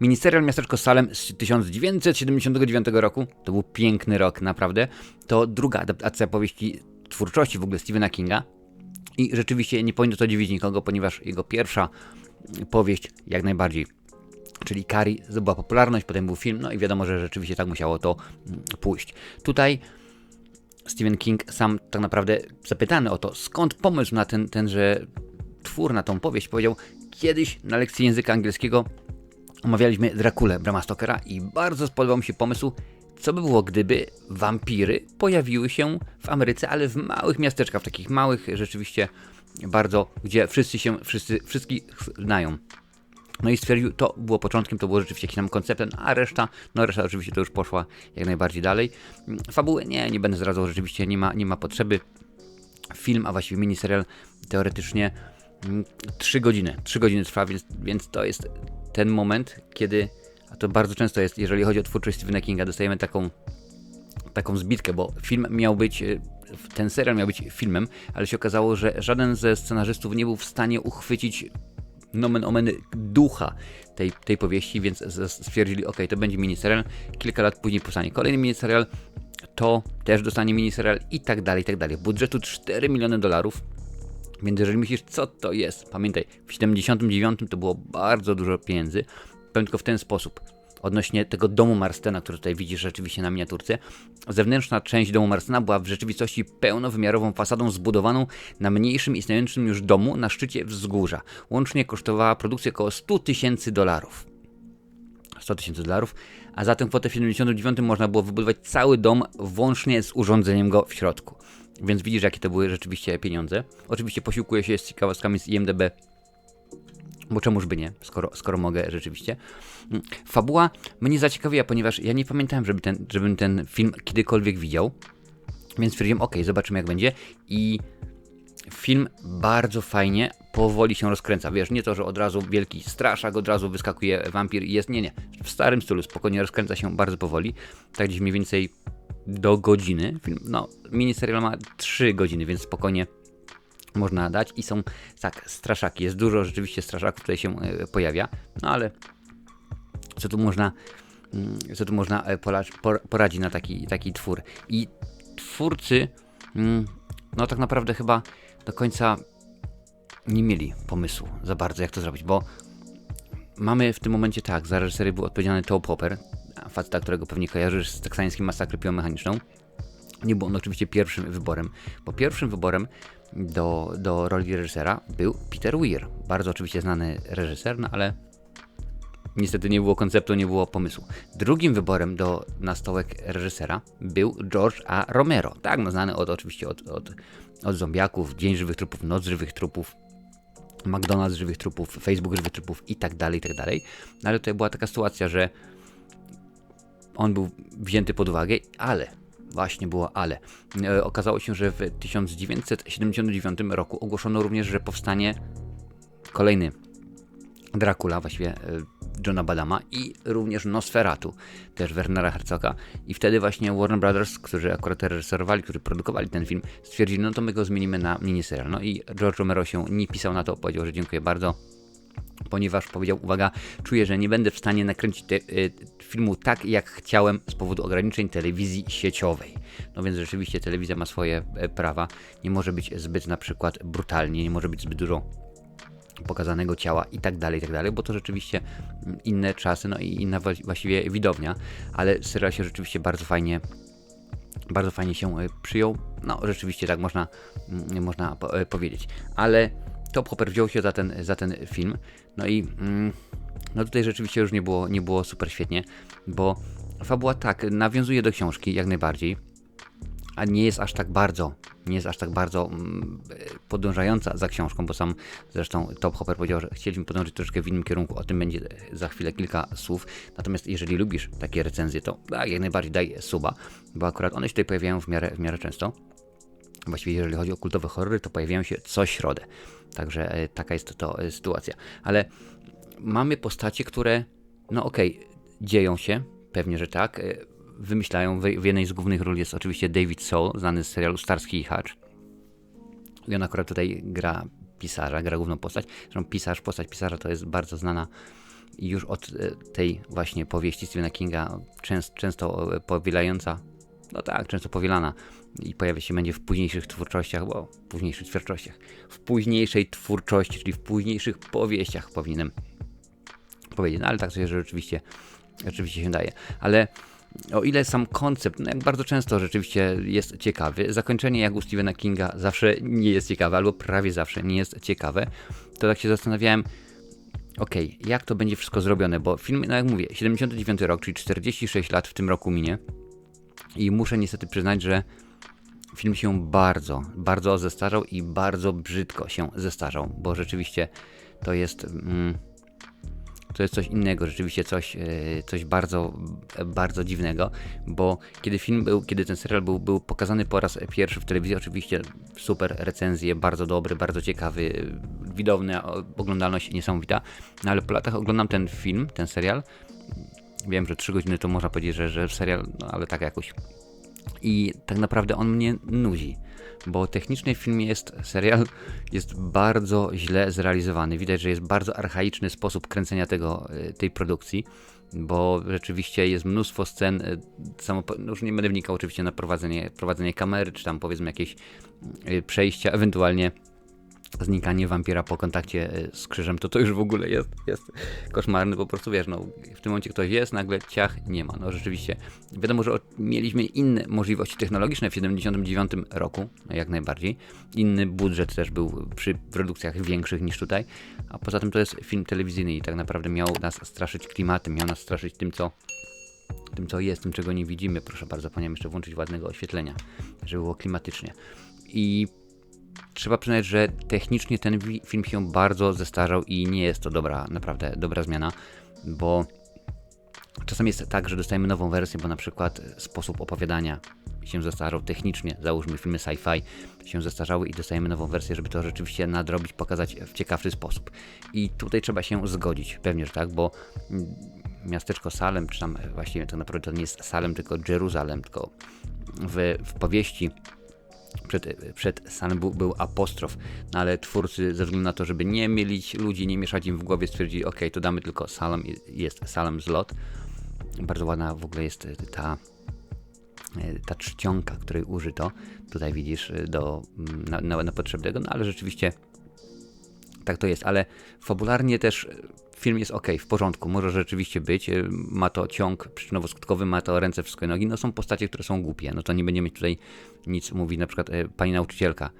Miniserial Miasteczko Salem z 1979 roku, to był piękny rok, naprawdę. To druga adaptacja powieści twórczości w ogóle Stephena Kinga. I rzeczywiście nie powinno to dziwić nikogo, ponieważ jego pierwsza powieść jak najbardziej czyli Carrie zdobyła popularność, potem był film, no i wiadomo, że rzeczywiście tak musiało to mm, pójść. Tutaj Stephen King sam tak naprawdę zapytany o to, skąd pomysł na ten, tenże twór, na tą powieść, powiedział, kiedyś na lekcji języka angielskiego omawialiśmy Drakulę Brama Stokera i bardzo spodobał mi się pomysł, co by było, gdyby wampiry pojawiły się w Ameryce, ale w małych miasteczkach, w takich małych rzeczywiście bardzo, gdzie wszyscy się, wszyscy, wszystkich znają. No i stwierdził, to było początkiem, to było rzeczywiście jakiś tam konceptem, a reszta, no reszta oczywiście to już poszła jak najbardziej dalej. Fabuły nie, nie będę zdradzał, rzeczywiście nie ma, nie ma potrzeby. Film, a właściwie miniserial teoretycznie 3 mm, godziny, 3 godziny trwa, więc, więc to jest ten moment, kiedy, a to bardzo często jest, jeżeli chodzi o twórczość Stephena Kinga, dostajemy taką, taką zbitkę, bo film miał być y, ten serial miał być filmem, ale się okazało, że żaden ze scenarzystów nie był w stanie uchwycić nomen omen ducha tej, tej powieści, więc stwierdzili, ok, to będzie miniserial. Kilka lat później powstanie kolejny miniserial, to też dostanie miniserial i tak dalej, i tak dalej. Budżetu 4 miliony dolarów, więc jeżeli myślisz, co to jest, pamiętaj, w 79 to było bardzo dużo pieniędzy, tylko w ten sposób odnośnie tego domu Marstena, który tutaj widzisz rzeczywiście na miniaturce. Zewnętrzna część domu Marstena była w rzeczywistości pełnowymiarową fasadą zbudowaną na mniejszym istniejącym już domu na szczycie wzgórza. Łącznie kosztowała produkcja około 100 tysięcy dolarów. 100 tysięcy dolarów, a za tę kwotę w 79 można było wybudować cały dom włącznie z urządzeniem go w środku. Więc widzisz, jakie to były rzeczywiście pieniądze. Oczywiście posiłkuję się z ciekawostkami z IMDB bo czemuż by nie, skoro, skoro mogę rzeczywiście. Mm, fabuła mnie zaciekawiła, ponieważ ja nie pamiętałem, żeby ten, żebym ten film kiedykolwiek widział. Więc stwierdziłem, ok, zobaczymy jak będzie. I film bardzo fajnie, powoli się rozkręca. Wiesz, nie to, że od razu wielki straszak, od razu wyskakuje wampir i jest. Nie, nie. W starym stylu spokojnie rozkręca się bardzo powoli. Tak gdzieś mniej więcej do godziny. Film, no, miniserial ma 3 godziny, więc spokojnie można dać i są tak, straszaki. Jest dużo rzeczywiście straszaków tutaj się e, pojawia, no ale co tu można, mm, co tu można e, poradzić na taki, taki twór. I twórcy, mm, no tak naprawdę chyba do końca nie mieli pomysłu za bardzo, jak to zrobić, bo mamy w tym momencie tak, za reżyserię był odpowiedzialny Top Hopper, faceta, którego pewnie kojarzysz z teksańskim masakrą piomechaniczną. Nie był on oczywiście pierwszym wyborem, bo pierwszym wyborem do, do roli reżysera był Peter Weir. Bardzo oczywiście znany reżyser, no ale niestety nie było konceptu, nie było pomysłu. Drugim wyborem do na stołek reżysera był George A. Romero. Tak, no znany od, oczywiście od, od, od zombiaków, Dzień Żywych Trupów, Noc Żywych Trupów, McDonald's Żywych Trupów, Facebook Żywych Trupów i tak dalej, i tak dalej. No ale tutaj była taka sytuacja, że on był wzięty pod uwagę, ale Właśnie było ale. E, okazało się, że w 1979 roku ogłoszono również, że powstanie kolejny Dracula, właściwie e, Johna Badama i również Nosferatu, też Wernera Herzoga. I wtedy właśnie Warner Brothers, którzy akurat reżyserowali, którzy produkowali ten film, stwierdzili, no to my go zmienimy na miniserial. No i George Romero się nie pisał na to, powiedział, że dziękuję bardzo, ponieważ powiedział, uwaga, czuję, że nie będę w stanie nakręcić te, y, filmu tak, jak chciałem z powodu ograniczeń telewizji sieciowej. No więc rzeczywiście telewizja ma swoje y, prawa, nie może być zbyt na przykład brutalnie, nie może być zbyt dużo pokazanego ciała i tak dalej, i tak dalej, bo to rzeczywiście mm, inne czasy, no i inna właściwie widownia, ale serial się rzeczywiście bardzo fajnie bardzo fajnie się y, przyjął. No, rzeczywiście tak można, mm, można powiedzieć. Ale Top Hopper wziął się za ten, za ten film. No i mm, no tutaj rzeczywiście już nie było, nie było super świetnie, bo fabuła tak, nawiązuje do książki jak najbardziej, a nie jest aż tak bardzo, nie jest aż tak bardzo mm, podążająca za książką, bo sam zresztą Top Hopper powiedział, że chcieliśmy podążyć troszkę w innym kierunku, o tym będzie za chwilę kilka słów. Natomiast jeżeli lubisz takie recenzje, to tak, jak najbardziej daj suba, bo akurat one się tutaj pojawiają w miarę, w miarę często. Właściwie jeżeli chodzi o kultowe horrory, to pojawiają się co środę. Także e, taka jest to, e, sytuacja. Ale mamy postacie, które, no okej, okay, dzieją się, pewnie, że tak. E, wymyślają, w, jednej z głównych ról jest oczywiście David Soul, znany z serialu Starski i Hacz. I on akurat tutaj gra pisarza, gra główną postać. Zresztą pisarz, postać pisarza to jest bardzo znana już od tej właśnie powieści Stephena Kinga, częst, często e, powielająca, no tak, często powielana i pojawia się będzie w późniejszych twórczościach, bo w późniejszych twórczościach, w późniejszej twórczości, czyli w późniejszych powieściach powinienem powiedzieć, no ale tak sobie rzeczywiście, rzeczywiście się daje. Ale o ile sam koncept, no jak bardzo często rzeczywiście jest ciekawy, zakończenie jak u Stephena Kinga zawsze nie jest ciekawe, albo prawie zawsze nie jest ciekawe, to tak się zastanawiałem, okay, jak to będzie wszystko zrobione, bo film, no jak mówię, 79 rok, czyli 46 lat w tym roku minie i muszę niestety przyznać, że film się bardzo, bardzo zestarzał i bardzo brzydko się zestarzał, bo rzeczywiście to jest... Mm, to jest coś innego, rzeczywiście coś, e, coś bardzo, bardzo dziwnego, bo kiedy film był, kiedy ten serial był, był pokazany po raz pierwszy w telewizji, oczywiście super recenzje, bardzo dobry, bardzo ciekawy, widowny, oglądalność niesamowita, no ale po latach oglądam ten film, ten serial, wiem, że 3 godziny to można powiedzieć, że, że serial, no ale tak jakoś i tak naprawdę on mnie nudzi bo technicznie w filmie jest serial jest bardzo źle zrealizowany. Widać, że jest bardzo archaiczny sposób kręcenia tego, e, tej produkcji, bo rzeczywiście jest mnóstwo scen, e, samo, no już nie będę wnikał oczywiście na prowadzenie, prowadzenie kamery, czy tam powiedzmy jakieś e, przejścia, ewentualnie znikanie wampira po kontakcie e, z krzyżem, to to już w ogóle jest, jest koszmarny, po prostu wiesz, no w tym momencie ktoś jest, nagle ciach nie ma, no rzeczywiście. Wiadomo, że mieliśmy inne możliwości technologiczne w 79 roku, jak najbardziej. Inny budżet też był przy produkcjach większych niż tutaj, a poza tym to jest film telewizyjny i tak naprawdę miał nas straszyć klimatem, miał nas straszyć tym, co tym, co jest, tym, czego nie widzimy. Proszę bardzo, powinienem jeszcze włączyć ładnego oświetlenia, żeby było klimatycznie. I trzeba przyznać, że technicznie ten film się bardzo zestarzał i nie jest to dobra, naprawdę dobra zmiana, bo czasem jest tak, że dostajemy nową wersję, bo na przykład sposób opowiadania się zestarzał technicznie, załóżmy filmy sci-fi się zestarzały i dostajemy nową wersję, żeby to rzeczywiście nadrobić, pokazać w ciekawszy sposób. I tutaj trzeba się zgodzić, pewnie, że tak, bo miasteczko Salem, czy tam właściwie tak naprawdę to nie jest Salem, tylko Jeruzalem, tylko w, w powieści przed, przed San był, był apostrof, no ale twórcy ze względu na to, żeby nie mylić ludzi, nie mieszać im w głowie, stwierdzili, ok, to damy tylko Salem, jest Salem zlot. Bardzo ładna w ogóle jest ta ta czcionka, której użyto, tutaj widzisz, do, na, na, na potrzeby tego, no ale rzeczywiście tak to jest, ale fabularnie też film jest ok, w porządku, może rzeczywiście być, y, ma to ciąg przyczynowo-skutkowy, ma to ręce, wszystko i nogi, no są postacie, które są głupie, no to nie będziemy tutaj nic mówić, na przykład e, pani nauczycielka.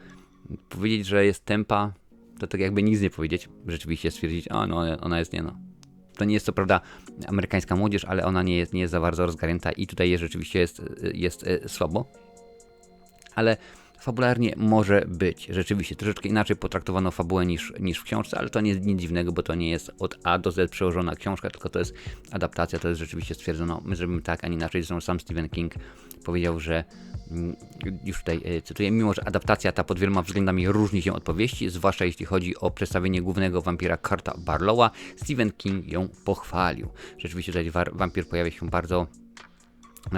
Powiedzieć, że jest tempa, to tak jakby nic nie powiedzieć, rzeczywiście stwierdzić, o no, ona jest nie no. To nie jest co prawda amerykańska młodzież, ale ona nie jest, nie jest za bardzo rozgarnięta i tutaj jest, rzeczywiście jest, jest, jest słabo. Ale fabularnie może być. Rzeczywiście, troszeczkę inaczej potraktowano fabułę niż, niż w książce, ale to nie jest nic dziwnego, bo to nie jest od A do Z przełożona książka, tylko to jest adaptacja, to jest rzeczywiście stwierdzono, my zrobimy tak, a nie inaczej. Zresztą sam Stephen King powiedział, że mm, już tutaj e, cytuję, mimo że adaptacja ta pod wieloma względami różni się od powieści, zwłaszcza jeśli chodzi o przedstawienie głównego wampira Kurta Barlowa, Stephen King ją pochwalił. Rzeczywiście tutaj wampir pojawia się bardzo,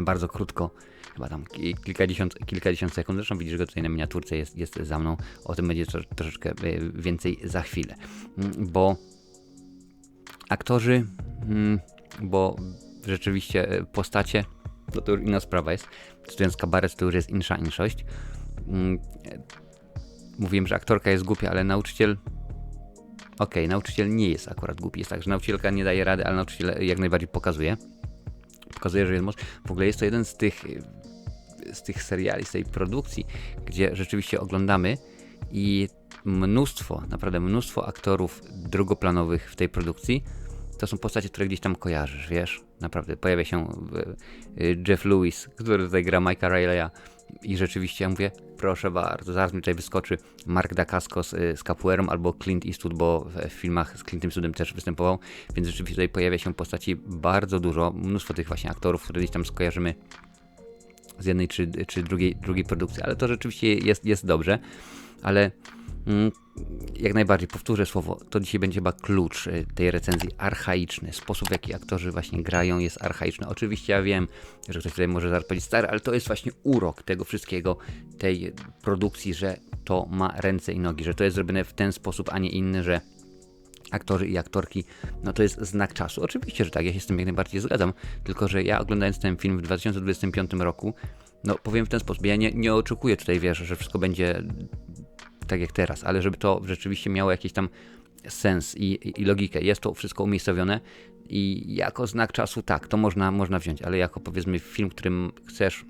bardzo krótko chyba tam kilkadziesiąt, kilkadziesiąt sekund. Zresztą widzisz go tutaj na miniaturce, jest, jest za mną. O tym będzie troszeczkę e, więcej za chwilę. Mm, bo aktorzy, mm, bo rzeczywiście e, postacie, to, to już inna sprawa jest. Studiując kabaret to już jest insza inszość. Mm, e, mówiłem, że aktorka jest głupia, ale nauczyciel Okej, okay, nauczyciel nie jest akurat głupi. Jest tak, że nauczycielka nie daje rady, ale nauczyciel jak najbardziej pokazuje. Pokazuje, że jest moc. W ogóle jest to jeden z tych z tych seriali, z tej produkcji, gdzie rzeczywiście oglądamy i mnóstwo, naprawdę mnóstwo aktorów drugoplanowych w tej produkcji to są postacie, które gdzieś tam kojarzysz, wiesz? Naprawdę, pojawia się y, Jeff Lewis, który tutaj gra Mike'a Rileya i rzeczywiście ja mówię, proszę bardzo, zaraz mi tutaj wyskoczy Mark Dacascos z, z Capoeirą albo Clint Eastwood, bo w filmach z Clintem Eastwoodem też występował, więc rzeczywiście tutaj pojawia się postaci bardzo dużo, mnóstwo tych właśnie aktorów, które gdzieś tam skojarzymy z jednej czy, czy drugiej, drugiej produkcji, ale to rzeczywiście jest, jest dobrze, ale mm, jak najbardziej powtórzę słowo, to dzisiaj będzie chyba klucz y, tej recenzji archaiczny. Sposób w jaki aktorzy właśnie grają jest archaiczny. Oczywiście ja wiem, że ktoś tutaj może powiedzieć stary, ale to jest właśnie urok tego wszystkiego, tej produkcji, że to ma ręce i nogi, że to jest zrobione w ten sposób, a nie inny, że aktorzy i aktorki, no to jest znak czasu. Oczywiście, że tak, ja się z tym jak najbardziej zgadzam, tylko że ja oglądając ten film w 2025 roku, no powiem w ten sposób, ja nie, nie oczekuję tutaj, wiesz, że wszystko będzie tak jak teraz, ale żeby to rzeczywiście miało jakiś tam sens i, i, logikę. Jest to wszystko umiejscowione i jako znak czasu tak, to można, można wziąć, ale jako powiedzmy film, którym chcesz,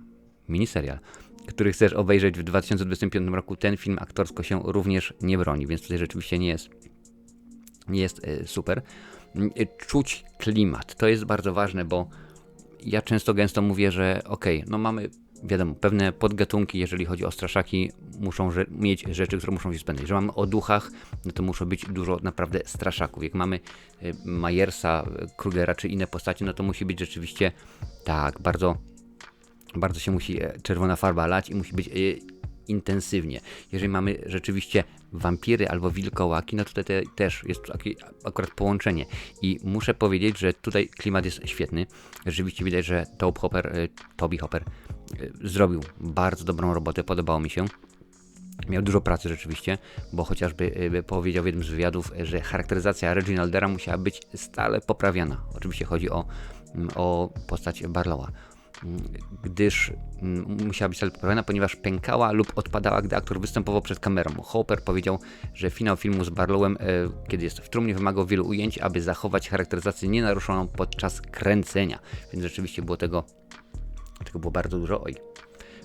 miniserial, który chcesz obejrzeć w 2025 roku, ten film aktorsko się również nie broni, więc tutaj rzeczywiście nie jest, jest e, super. Mm, e, Czuć klimat, to jest bardzo ważne, bo ja często gęsto mówię, że okej, no mamy wiadomo, pewne podgatunki, jeżeli chodzi o straszaki, muszą rze- mieć rzeczy, które muszą się spędzać. Że mamy o duchach, no to muszą być dużo naprawdę straszaków. Jak mamy y, Majersa, Krugera czy inne postacie, no to musi być rzeczywiście tak, bardzo, bardzo się musi e, czerwona farba lać i musi być intensywnie. Jeżeli mamy rzeczywiście wampiry albo wilkołaki, no tutaj te, też jest akurat połączenie. I muszę powiedzieć, że tutaj klimat jest świetny. Rzeczywiście widać, że Tobe Hopper, y, Toby Hopper y, zrobił bardzo dobrą robotę, podobało mi się. Miał dużo pracy rzeczywiście, bo chociażby y, powiedział w jednym z wywiadów, że charakteryzacja Reginaldera musiała być stale poprawiana. Oczywiście chodzi o, mm, o postać Barlowa gdyż mm, musiała być poprawiona, ponieważ pękała lub odpadała, gdy aktor występował przed kamerą. Hopper powiedział, że finał filmu z Barlowem, e, kiedy jest w trumnie, wymagał wielu ujęć, aby zachować charakteryzację nienaruszoną podczas kręcenia. Więc rzeczywiście było tego, tego było bardzo dużo. Oj,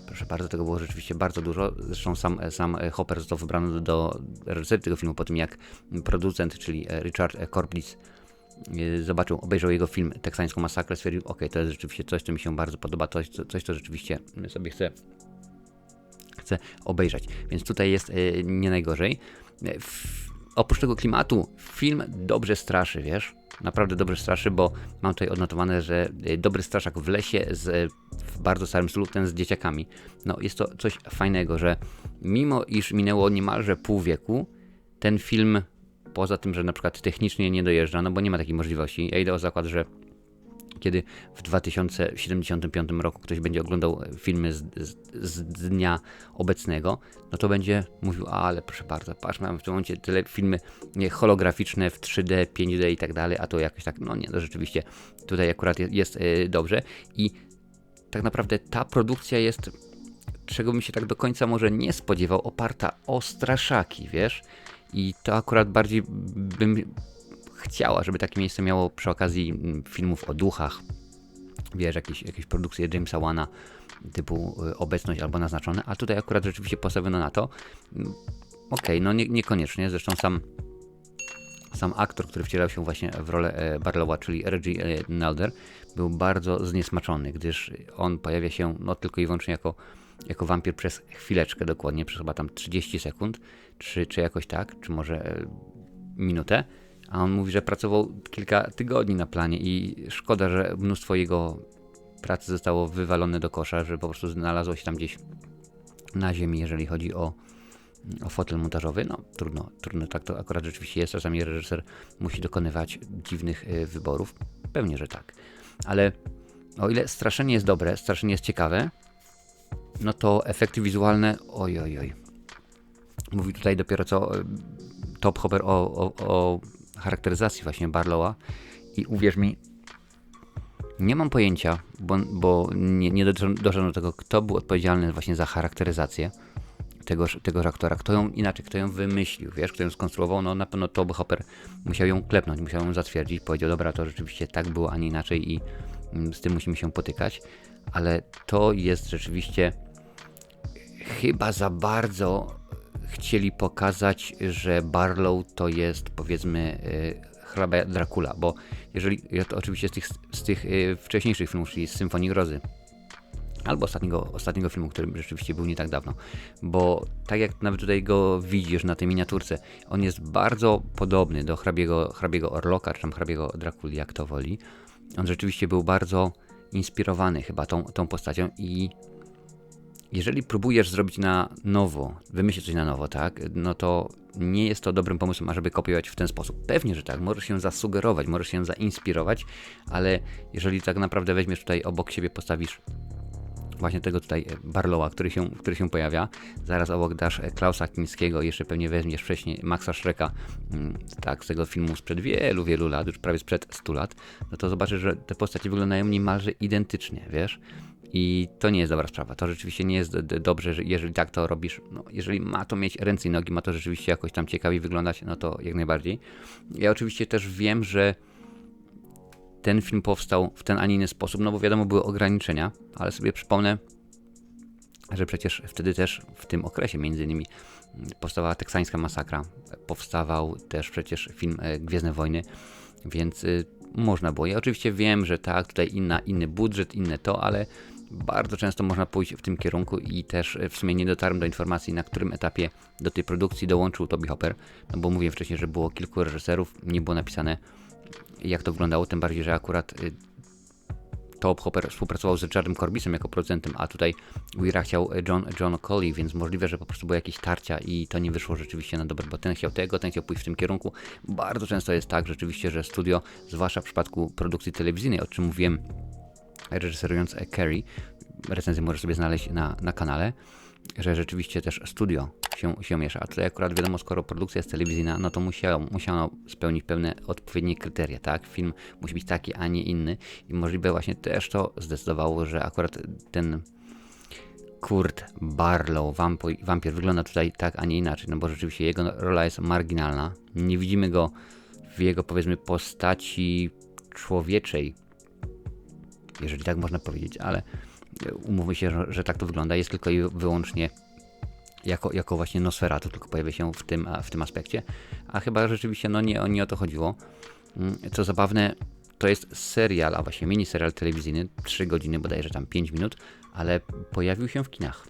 proszę bardzo, tego było rzeczywiście bardzo dużo. Zresztą sam, sam Hopper został wybrany do reżyserii tego filmu po tym, jak producent, czyli Richard Corbliss, zobaczył, obejrzał jego film Teksańską Masakrę, stwierdził, ok, to jest rzeczywiście coś, co mi się bardzo podoba, coś, coś co rzeczywiście sobie chcę, chcę obejrzeć. Więc tutaj jest y, nie najgorzej. Oprócz tego klimatu, film dobrze straszy, wiesz? Naprawdę dobrze straszy, bo mam tutaj odnotowane, że y, dobry straszak w lesie z, w bardzo starym stylu, ten z dzieciakami. No jest to coś fajnego, że mimo iż minęło niemalże pół wieku, ten film poza tym, że na przykład technicznie nie dojeżdża, no bo nie ma takiej możliwości. Ja idę o zakład, że kiedy w 2075 roku ktoś będzie oglądał filmy z, z, z, dnia obecnego, no to będzie mówił, ale proszę bardzo, patrz, mam w tym momencie tyle filmy holograficzne w 3D, 5D i tak dalej, a to jakoś tak, no nie, no rzeczywiście tutaj akurat jest, jest yy, dobrze i tak naprawdę ta produkcja jest, czego bym się tak do końca może nie spodziewał, oparta o straszaki, wiesz, i to akurat bardziej bym chciała, żeby takie miejsce miało przy okazji mm, filmów o duchach. Wiesz, jakieś, jakieś produkcje Jamesa Wana typu y, obecność albo naznaczone, a tutaj akurat rzeczywiście postawiono na to. Mm, okej, okay, no nie, niekoniecznie, zresztą sam sam aktor, który wcielał się właśnie w rolę e, Barlowa, czyli Reggie e, Nalder, był bardzo zniesmaczony, gdyż on pojawia się no, tylko i wyłącznie jako jako wampir przez chwileczkę dokładnie, przez chyba tam 30 sekund, czy, czy jakoś tak, czy może e, minutę. A on mówi, że pracował kilka tygodni na planie i szkoda, że mnóstwo jego pracy zostało wywalone do kosza, że po prostu znalazło się tam gdzieś na ziemi, jeżeli chodzi o, o fotel montażowy. No trudno, trudno, tak to akurat rzeczywiście jest. Czasami reżyser musi dokonywać dziwnych y, wyborów. Pewnie, że tak. Ale o ile straszenie jest dobre, straszenie jest ciekawe, no to efekty wizualne, oj, oj, oj. Mówi tutaj dopiero co e, Top Hopper o, o, o charakteryzacji właśnie Barlowa. I uwierz mi, nie mam pojęcia, bo, bo nie, nie do tego, kto był odpowiedzialny właśnie za charakteryzację tegoż, tegoż aktora, kto ją inaczej, kto ją wymyślił, wiesz, kto ją skonstruował, no na pewno Toby Hopper musiał ją klepnąć, musiał ją zatwierdzić, powiedział, dobra, to rzeczywiście tak było, a nie inaczej i mm, z tym musimy się potykać, ale to jest rzeczywiście chyba za bardzo chcieli pokazać, że Barlow to jest powiedzmy yy, hrabia Dracula, bo jeżeli, to oczywiście z tych, z tych yy, wcześniejszych filmów, czyli z Symfonii Grozy, albo ostatniego, ostatniego filmu, który rzeczywiście był nie tak dawno, bo tak jak nawet tutaj go widzisz na tej miniaturce, on jest bardzo podobny do hrabiego, hrabiego Orloka, czy tam hrabiego Drakuli, jak to woli. On rzeczywiście był bardzo inspirowany chyba tą, tą postacią i jeżeli próbujesz zrobić na nowo, wymyślić coś na nowo, tak, no to nie jest to dobrym pomysłem, ażeby kopiować w ten sposób. Pewnie, że tak, możesz się zasugerować, możesz się zainspirować, ale jeżeli tak naprawdę weźmiesz tutaj obok siebie, postawisz właśnie tego tutaj Barlowa, który się, który się pojawia. Zaraz obok dasz Klausa Kińskiego, jeszcze pewnie weźmiesz wcześniej Maxa Schrecka, mm, tak, z tego filmu sprzed wielu, wielu lat, już prawie sprzed 100 lat, no to zobaczysz, że te postacie wyglądają niemalże identycznie, wiesz? I to nie jest dobra sprawa. To rzeczywiście nie jest dobrze, że jeżeli tak to robisz. No, jeżeli ma to mieć ręce i nogi, ma to rzeczywiście jakoś tam ciekawie wyglądać, no to jak najbardziej. Ja oczywiście też wiem, że ten film powstał w ten, a nie inny sposób, no bo wiadomo, były ograniczenia, ale sobie przypomnę, że przecież wtedy też w tym okresie między innymi powstawała teksańska masakra, powstawał też przecież film e, Gwiezdne Wojny, więc y, można było. Ja oczywiście wiem, że tak, tutaj inna, inny budżet, inne to, ale bardzo często można pójść w tym kierunku i też w sumie nie dotarłem do informacji, na którym etapie do tej produkcji dołączył Toby Hopper, no bo mówiłem wcześniej, że było kilku reżyserów, nie było napisane jak to wyglądało, tym bardziej, że akurat y, Top Hopper współpracował z Richardem Corbisem jako producentem, a tutaj Weira chciał John, John Colley, więc możliwe, że po prostu były jakieś tarcia i to nie wyszło rzeczywiście na dobre, bo ten chciał tego, ten chciał pójść w tym kierunku. Bardzo często jest tak rzeczywiście, że studio, zwłaszcza w przypadku produkcji telewizyjnej, o czym mówiłem reżyserując Carrie, recenzję możesz sobie znaleźć na, na kanale, że rzeczywiście też studio się, się miesza. A tutaj akurat wiadomo, skoro produkcja jest telewizyjna, no to musiało, musiano spełnić pewne odpowiednie kryteria, tak? Film musi być taki, a nie inny i możliwe właśnie też to zdecydowało, że akurat ten Kurt Barlow, wampir, wygląda tutaj tak, a nie inaczej, no bo rzeczywiście jego rola jest marginalna. Nie widzimy go w jego, powiedzmy, postaci człowieczej, jeżeli tak można powiedzieć, ale umówmy się, że, że tak to wygląda, jest tylko i wyłącznie jako, jako właśnie Nosferatu, tylko pojawia się w tym, w tym aspekcie. A chyba rzeczywiście no nie, nie o to chodziło. Mm, co zabawne, to jest serial, a właśnie mini serial telewizyjny, 3 godziny, bodajże tam 5 minut, ale pojawił się w kinach.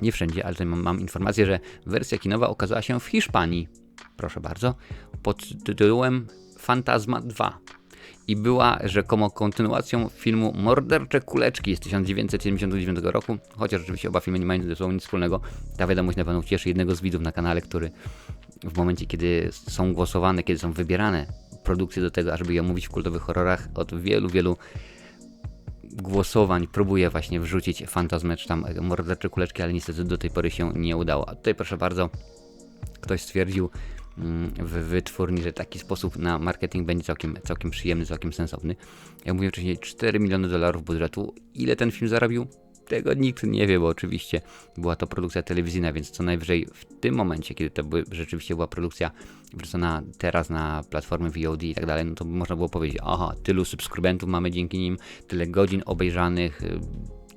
Nie wszędzie, ale tutaj mam, mam informację, że wersja kinowa okazała się w Hiszpanii. Proszę bardzo, pod tytułem Fantasma 2 i była rzekomo kontynuacją filmu Mordercze Kuleczki z 1979 roku, chociaż oczywiście oba filmy nie mają ze sobą nic wspólnego. Ta wiadomość na pewno cieszy jednego z widzów na kanale, który w momencie, kiedy są głosowane, kiedy są wybierane produkcje do tego, ażeby je omówić w kultowych horrorach, od wielu, wielu głosowań próbuje właśnie wrzucić fantazmę czy tam mordercze kuleczki, ale niestety do tej pory się nie udało. A tutaj proszę bardzo, ktoś stwierdził, w wytwórni, że taki sposób na marketing będzie całkiem, całkiem przyjemny, całkiem sensowny. Jak mówiłem wcześniej, 4 miliony dolarów budżetu. Ile ten film zarobił? Tego nikt nie wie, bo oczywiście była to produkcja telewizyjna, więc co najwyżej w tym momencie, kiedy to by, rzeczywiście była produkcja wrzucona teraz na platformy VOD i tak dalej, no to można było powiedzieć, aha, tylu subskrybentów mamy dzięki nim, tyle godzin obejrzanych, y,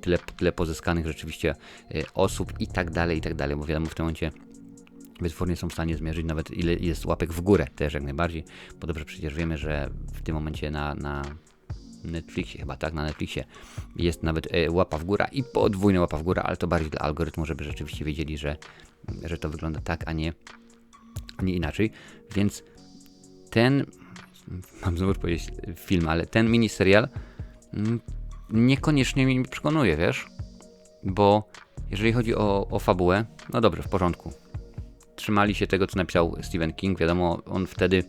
tyle, tyle pozyskanych rzeczywiście y, osób i tak dalej, i tak dalej, bo wiadomo w tym momencie wytwórnie są w stanie zmierzyć nawet ile jest łapek w górę też jak najbardziej, bo dobrze przecież wiemy, że w tym momencie na, na Netflixie, chyba tak, na Netflixie jest nawet e, łapa w górę i podwójna łapa w górę, ale to bardziej dla algorytmu, żeby rzeczywiście wiedzieli, że, że to wygląda tak, a nie, nie inaczej. Więc ten, mam znowu powiedzieć film, ale ten mini serial mm, niekoniecznie mnie przekonuje, wiesz? Bo jeżeli chodzi o, o fabułę, no dobrze, w porządku trzymali się tego, co napisał Stephen King. Wiadomo, on wtedy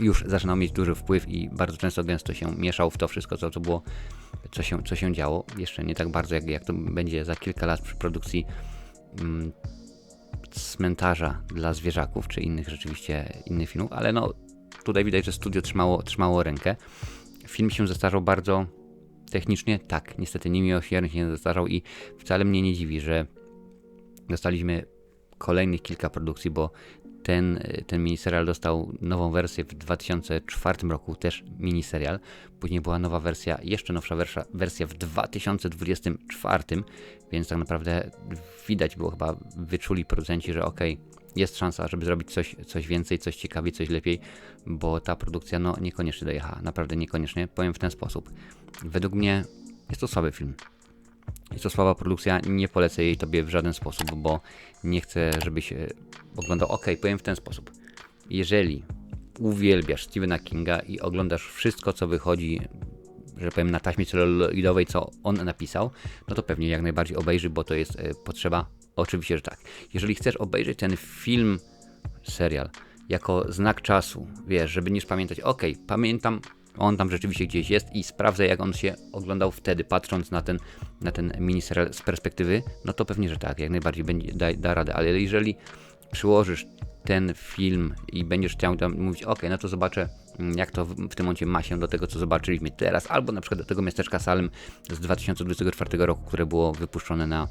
już zaczynał mieć duży wpływ i bardzo często gęsto się mieszał w to wszystko, co, co było, co się, co się działo. Jeszcze nie tak bardzo, jak, jak to będzie za kilka lat przy produkcji mm, cmentarza dla zwierzaków, czy innych rzeczywiście innych filmów, ale no tutaj widać, że studio trzymało, trzymało rękę. Film się zestarzał bardzo technicznie, tak, niestety niemiłosiernie się zestarzał i wcale mnie nie dziwi, że dostaliśmy kolejnych kilka produkcji, bo ten, ten miniserial dostał nową wersję w 2004 roku, też miniserial. Później była nowa wersja, jeszcze nowsza wersja, wersja w 2024, więc tak naprawdę widać było chyba, wyczuli producenci, że ok, jest szansa, żeby zrobić coś, coś więcej, coś ciekawiej, coś lepiej, bo ta produkcja no niekoniecznie dojechała, naprawdę niekoniecznie. Powiem w ten sposób. Według mnie jest to słaby film. Jest to słaba produkcja, nie polecę jej tobie w żaden sposób, bo nie chcę, żebyś oglądał. Ok, powiem w ten sposób. Jeżeli uwielbiasz Stephena Kinga i oglądasz wszystko, co wychodzi, że powiem, na taśmie celuloidowej, co on napisał, no to pewnie jak najbardziej obejrzy, bo to jest e, potrzeba. Oczywiście, że tak. Jeżeli chcesz obejrzeć ten film, serial, jako znak czasu, wiesz, żeby nie pamiętać, ok, pamiętam on tam rzeczywiście gdzieś jest i sprawdzę, jak on się oglądał wtedy, patrząc na ten, na ten miniserial z perspektywy, no to pewnie, że tak, jak najbardziej będzie, da, da radę, ale jeżeli przyłożysz ten film i będziesz chciał tam mówić, ok, no to zobaczę, mm, jak to w, w tym momencie ma się do tego, co zobaczyliśmy teraz, albo na przykład do tego miasteczka Salem z 2024 roku, które było wypuszczone na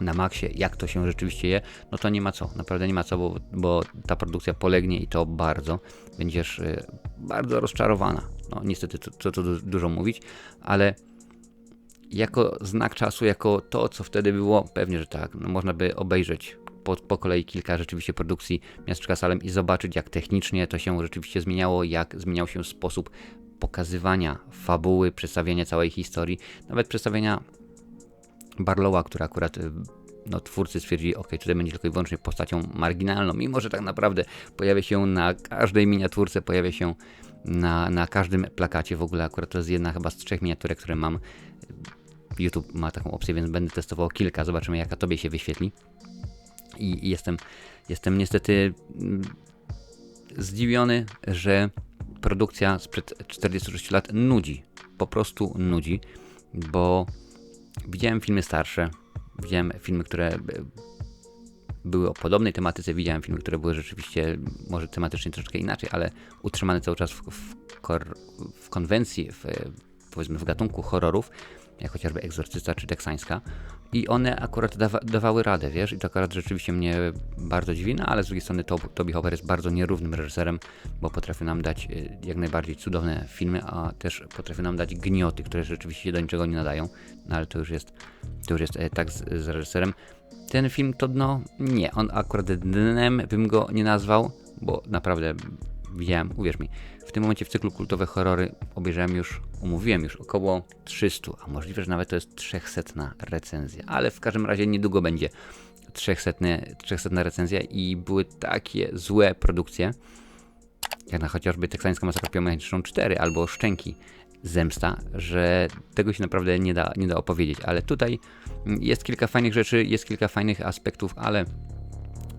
na maksie, jak to się rzeczywiście je, no to nie ma co, naprawdę nie ma co, bo, bo ta produkcja polegnie i to bardzo. Będziesz y, bardzo rozczarowana. No niestety, to du- dużo mówić, ale jako znak czasu, jako to, co wtedy było, pewnie, że tak. No, można by obejrzeć po, po kolei kilka rzeczywiście produkcji Miasteczka Salem i zobaczyć, jak technicznie to się rzeczywiście zmieniało, jak zmieniał się sposób pokazywania fabuły, przedstawiania całej historii, nawet przedstawienia Barlowa, który akurat y, no, twórcy stwierdzili, ok, tutaj będzie tylko i wyłącznie postacią marginalną, mimo że tak naprawdę pojawia się na każdej miniaturce, pojawia się na, na każdym plakacie w ogóle. Akurat to jest jedna chyba z trzech miniaturek, które mam. YouTube ma taką opcję, więc będę testował kilka, zobaczymy jaka tobie się wyświetli. I, i jestem, jestem niestety mm, zdziwiony, że produkcja sprzed 46 lat nudzi. Po prostu nudzi, bo widziałem filmy starsze, widziałem filmy, które były o podobnej tematyce, widziałem filmy, które były rzeczywiście może tematycznie troszeczkę inaczej, ale utrzymane cały czas w, w, w konwencji, w, powiedzmy w gatunku horrorów, jak chociażby Egzorcysta czy Teksańska. I one akurat dawa, dawały radę, wiesz, i to akurat rzeczywiście mnie bardzo dziwi, no ale z drugiej strony to, Toby Hopper jest bardzo nierównym reżyserem, bo potrafi nam dać y, jak najbardziej cudowne filmy, a też potrafi nam dać gnioty, które rzeczywiście się do niczego nie nadają, no ale to już jest, to już jest e, tak z, z reżyserem. Ten film to dno, nie, on akurat dnem bym go nie nazwał, bo naprawdę widziałem, uwierz mi, w tym momencie w cyklu kultowe horrory obejrzałem już, umówiłem już około 300, a możliwe, że nawet to jest 300 recenzja, ale w każdym razie niedługo będzie 300, 300 recenzja i były takie złe produkcje, jak na chociażby Teksańska Masakra Piomechaniczną 4 albo Szczęki Zemsta, że tego się naprawdę nie da, nie da opowiedzieć, ale tutaj jest kilka fajnych rzeczy, jest kilka fajnych aspektów, ale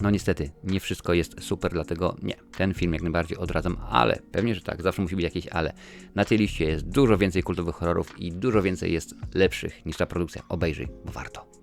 no niestety, nie wszystko jest super, dlatego nie, ten film jak najbardziej odradzam, ale pewnie, że tak, zawsze musi być jakieś ale. Na tej liście jest dużo więcej kultowych horrorów i dużo więcej jest lepszych niż ta produkcja. Obejrzyj, bo warto.